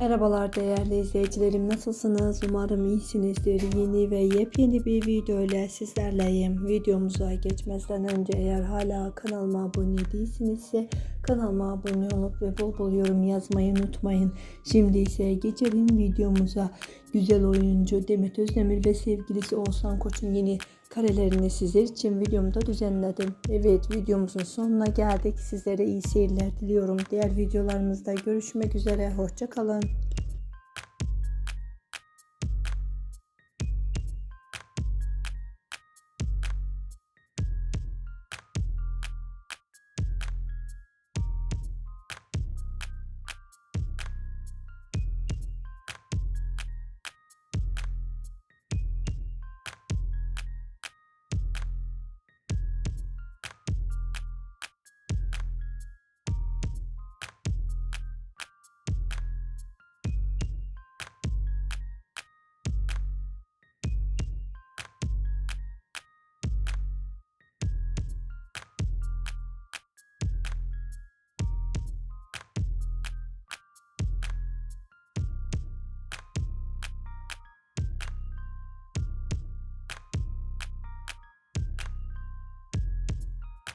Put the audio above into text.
Merhabalar değerli izleyicilerim nasılsınız? Umarım iyisinizdir. Yeni ve yepyeni bir video ile sizlerleyim. Videomuza geçmezden önce eğer hala kanalıma abone değilsinizse kanalıma abone olup ve bol bol yorum yazmayı unutmayın. Şimdi ise geçelim videomuza. Güzel oyuncu Demet Özdemir ve sevgilisi Oğuzhan Koç'un yeni karelerini sizler için videomda düzenledim. Evet videomuzun sonuna geldik. Sizlere iyi seyirler diliyorum. Diğer videolarımızda görüşmek üzere. Hoşçakalın.